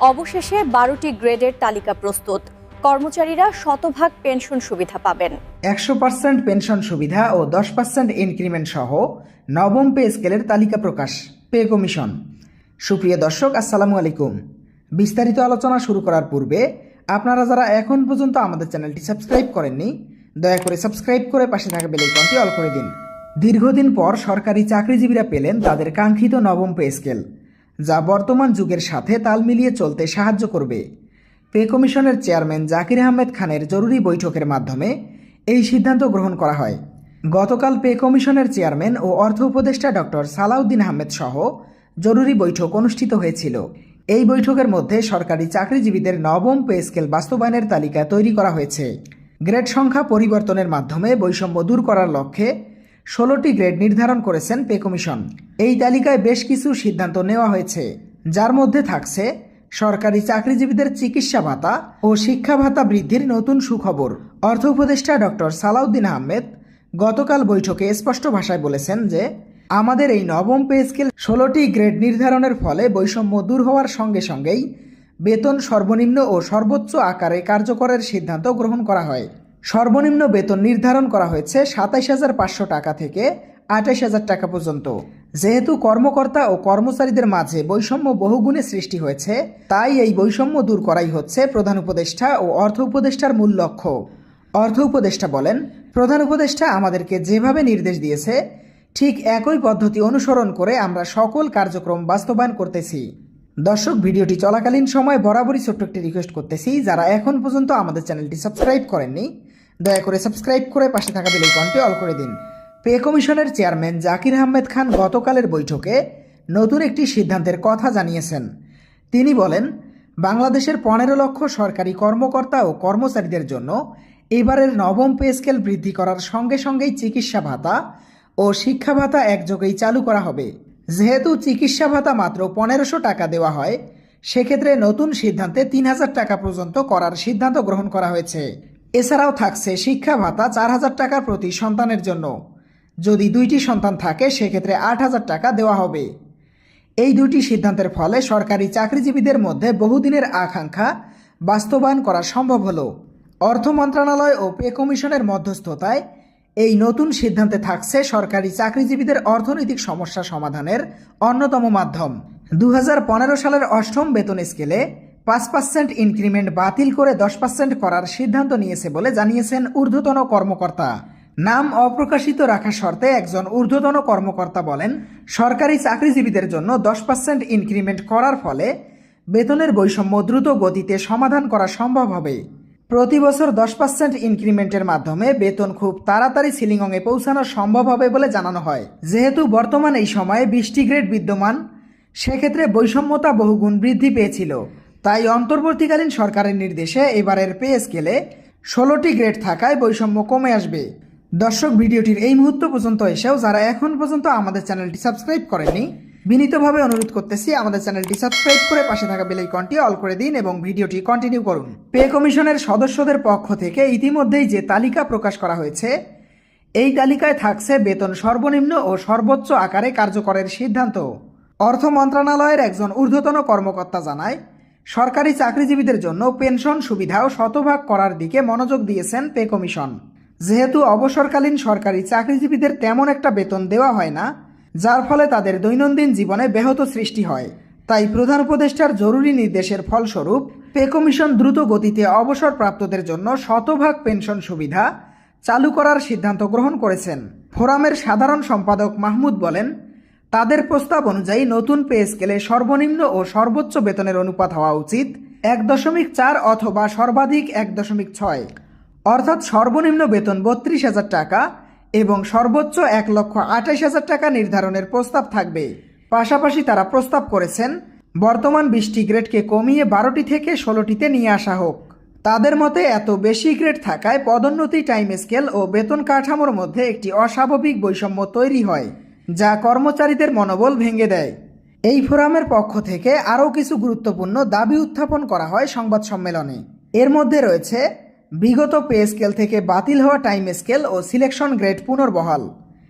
অবশেষে বারোটি গ্রেডের তালিকা প্রস্তুত। কর্মচারীরা শতভাগ পেনশন সুবিধা পাবেন। একশো পার্সেন্ট পেনশন সুবিধা ও দশ পার্সেন্ট ইনক্রিমেন্ট সহ নবম পে স্কেলের তালিকা প্রকাশ, পে কমিশন। সুপ্রিয় দর্শক, আসসালামু আলাইকুম। বিস্তারিত আলোচনা শুরু করার পূর্বে আপনারা যারা এখন পর্যন্ত আমাদের চ্যানেলটি সাবস্ক্রাইব করেননি, দয়া করে সাবস্ক্রাইব করে পাশে থাকা বেলাইকনটি অল করে দিন। দীর্ঘদিন পর সরকারি চাকরিজীবীরা পেলেন তাদের কাঙ্ক্ষিত নবম পে স্কেল। যা বর্তমান যুগের সাথে তাল মিলিয়ে চলতে সাহায্য করবে। পে কমিশনের চেয়ারম্যান জাকির আহমেদ খানের জরুরি বৈঠকের মাধ্যমে এই সিদ্ধান্ত গ্রহণ করা হয়। গতকাল পে কমিশনের চেয়ারম্যান ও অর্থ উপদেষ্টা ডক্টর সালাউদ্দিন আহমেদ সহ জরুরি বৈঠক অনুষ্ঠিত হয়েছিল। এই বৈঠকের মধ্যে সরকারি চাকরিজীবীদের নবম পে স্কেল বাস্তবায়নের তালিকা তৈরি করা হয়েছে। গ্রেড সংখ্যা পরিবর্তনের মাধ্যমে বৈষম্য দূর করার লক্ষ্যে ষোলোটি গ্রেড নির্ধারণ করেছেন পে কমিশন। এই তালিকায় বেশ কিছু সিদ্ধান্ত নেওয়া হয়েছে, যার মধ্যে থাকছে সরকারি চাকরিজীবীদের চিকিৎসা ভাতা ও শিক্ষা ভাতা বৃদ্ধির নতুন সুখবর। অর্থ উপদেষ্টা ডক্টর সালাউদ্দিন আহমেদ গতকাল বৈঠকে স্পষ্ট ভাষায় বলেছেন যে, আমাদের এই নবম পে স্কেল ষোলোটি গ্রেড নির্ধারণের ফলে বৈষম্য দূর হওয়ার সঙ্গে সঙ্গেই বেতন সর্বনিম্ন ও সর্বোচ্চ আকারে কার্যকরের সিদ্ধান্ত গ্রহণ করা হয়। সর্বনিম্ন বেতন নির্ধারণ করা হয়েছে সাতাইশ হাজার পাঁচশো টাকা থেকে আঠাইশ হাজার টাকা পর্যন্ত। যেহেতু কর্মকর্তা ও কর্মচারীদের মাঝে বৈষম্য বহুগুণে সৃষ্টি হয়েছে, তাই এই বৈষম্য দূর করাই হচ্ছে প্রধান উপদেষ্টা ও অর্থ উপদেষ্টার মূল লক্ষ্য। অর্থ উপদেষ্টা বলেন, প্রধান উপদেষ্টা আমাদেরকে যেভাবে নির্দেশ দিয়েছে, ঠিক একই পদ্ধতি অনুসরণ করে আমরা সকল কার্যক্রম বাস্তবায়ন করতেছি। দর্শক, ভিডিওটি চলাকালীন সময় বরাবরই ছোট্ট একটি রিকোয়েস্ট করতেছি, যারা এখন পর্যন্ত আমাদের চ্যানেলটি সাবস্ক্রাইব করেননি দয়া করে সাবস্ক্রাইব করে পাশে থাকা বেলাইকনটি অল করে দিন। পে কমিশনের চেয়ারম্যান জাকির আহমেদ খান গতকালের বৈঠকে নতুন একটি সিদ্ধান্তের কথা জানিয়েছেন। তিনি বলেন, বাংলাদেশের পনেরো লক্ষ সরকারি কর্মকর্তা ও কর্মচারীদের জন্য এবারের নবম পে স্কেল বৃদ্ধি করার সঙ্গে সঙ্গেই চিকিৎসা ভাতা ও শিক্ষা ভাতা একযোগেই চালু করা হবে। যেহেতু চিকিৎসা ভাতা মাত্র পনেরোশো টাকা দেওয়া হয়, সেক্ষেত্রে নতুন সিদ্ধান্তে তিন হাজার টাকা পর্যন্ত করার সিদ্ধান্ত গ্রহণ করা হয়েছে। এছাড়াও থাকছে শিক্ষা ভাতা চার হাজার টাকার প্রতি সন্তানের জন্য। যদি দুইটি সন্তান থাকে, সেক্ষেত্রে আট হাজার টাকা দেওয়া হবে। এই দুটি সিদ্ধান্তের ফলে সরকারি চাকরিজীবীদের মধ্যে বহুদিনের আকাঙ্ক্ষা বাস্তবায়ন করা সম্ভব হলো। অর্থ মন্ত্রণালয় ও পে কমিশনের মধ্যস্থতায় এই নতুন সিদ্ধান্তে থাকছে সরকারি চাকরিজীবীদের অর্থনৈতিক সমস্যা সমাধানের অন্যতম মাধ্যম। দু হাজার পনেরো সালের অষ্টম বেতন স্কেলে পাঁচ পার্সেন্ট ইনক্রিমেন্ট বাতিল করে দশ পার্সেন্ট করার সিদ্ধান্ত নিয়েছে বলে জানিয়েছেন ঊর্ধ্বতন কর্মকর্তা। নাম অপ্রকাশিত রাখা শর্তে একজন ঊর্ধ্বতন কর্মকর্তা বলেন, সরকারি চাকরিজীবীদের জন্য দশ পার্সেন্ট ইনক্রিমেন্ট করার ফলে বেতনের বৈষম্য দ্রুত গতিতে সমাধান করা সম্ভব হবে। প্রতি বছর দশ পার্সেন্ট ইনক্রিমেন্টের মাধ্যমে বেতন খুব তাড়াতাড়ি সিলিংয়ে পৌঁছানো সম্ভব হবে বলে জানানো হয়। যেহেতু বর্তমান এই সময়ে বৃষ্টি গ্রেড বিদ্যমান, সেক্ষেত্রে বৈষম্যতা বহুগুণ বৃদ্ধি পেয়েছিল। তাই অন্তর্বর্তীকালীন সরকারের নির্দেশে এবারের পে স্কেলে ষোলোটি গ্রেড থাকায় বৈষম্য কমে আসবে। দর্শক, ভিডিওটির এই মুহূর্ত পর্যন্ত এসেও যারা এখন পর্যন্ত আমাদের চ্যানেলটি সাবস্ক্রাইব করেনি বিনীতভাবে অনুরোধ করতেছি আমাদের চ্যানেলটি সাবস্ক্রাইব করে পাশে থাকা বেল আইকনটি অল করে দিন এবং ভিডিওটি কন্টিনিউ করুন। পে কমিশনের সদস্যদের পক্ষ থেকে ইতিমধ্যেই যে তালিকা প্রকাশ করা হয়েছে, এই তালিকায় থাকছে বেতন সর্বনিম্ন ও সর্বোচ্চ আকারে কার্যকরের সিদ্ধান্ত। অর্থ মন্ত্রণালয়ের একজন ঊর্ধ্বতন কর্মকর্তা জানায় সরকারি চাকরিজীবীদের জন্য পেনশন সুবিধাও শতভাগ করার দিকে মনোযোগ দিয়েছেন পে কমিশন। যেহেতু অবসরকালীন সরকারি চাকরিজীবীদের তেমন একটা বেতন দেওয়া হয় না, যার ফলে তাদের দৈনন্দিন জীবনে ব্যাহত সৃষ্টি হয়। তাই প্রধান উপদেষ্টার জরুরি নির্দেশের ফলস্বরূপ পে কমিশন দ্রুত গতিতে অবসরপ্রাপ্তদের জন্য শতভাগ পেনশন সুবিধা চালু করার সিদ্ধান্ত গ্রহণ করেছেন। ফোরামের সাধারণ সম্পাদক মাহমুদ বলেন তাদের প্রস্তাব অনুযায়ী নতুন পে স্কেলে সর্বনিম্ন ও সর্বোচ্চ বেতনের অনুপাত হওয়া উচিত এক দশমিক চার অথবা সর্বাধিক এক দশমিক ছয়। অর্থাৎ সর্বনিম্ন বেতন বত্রিশ হাজার টাকা এবং সর্বোচ্চ এক লক্ষ আঠাশ হাজার টাকা নির্ধারণের প্রস্তাব থাকবে। পাশাপাশি তারা প্রস্তাব করেছেন, বর্তমান বিশটি গ্রেডকে কমিয়ে বারোটি থেকে ষোলোটিতে নিয়ে আসা হোক। তাদের মতে, এত বেশি গ্রেড থাকায় পদোন্নতি টাইম স্কেল ও বেতন কাঠামোর মধ্যে একটি অস্বাভাবিক বৈষম্য তৈরি হয়। যা কর্মচারীদের মনোবল ভেঙে দেয়। এই ফোরামের পক্ষ থেকে আরও কিছু গুরুত্বপূর্ণ দাবি উত্থাপন করা হয় সংবাদ সম্মেলনে। এর মধ্যে রয়েছে, বিগত পে স্কেল থেকে বাতিল হওয়া টাইম স্কেল ও সিলেকশন গ্রেড পুনর্বহাল।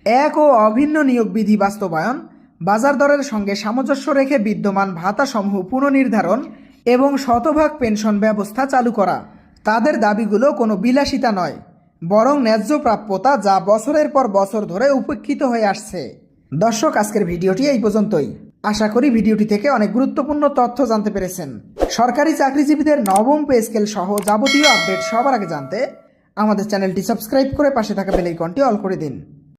এক ও অভিন্ন নিয়োগ বিধি বাস্তবায়ন, বাজার দরের সঙ্গে সামঞ্জস্য রেখে বিদ্যমান ভাতাসমূহ পুনর্নির্ধারণ এবং শতভাগ পেনশন ব্যবস্থা চালু করা। তাদের দাবিগুলো কোনো বিলাসিতা নয়, বরং ন্যায্য প্রাপ্যতা যা বছরের পর বছর ধরে উপেক্ষিত হয়ে আসছে। দর্শক, আজকের ভিডিওটি এই পর্যন্তই। আশা করি ভিডিওটি থেকে অনেক গুরুত্বপূর্ণ তথ্য জানতে পেরেছেন। সরকারি চাকরিজীবীদের নবম পে স্কেল সহ যাবতীয় আপডেট সবার আগে জানতে আমাদের চ্যানেলটি সাবস্ক্রাইব করে পাশে থাকা বেলাইকনটি অল করে দিন।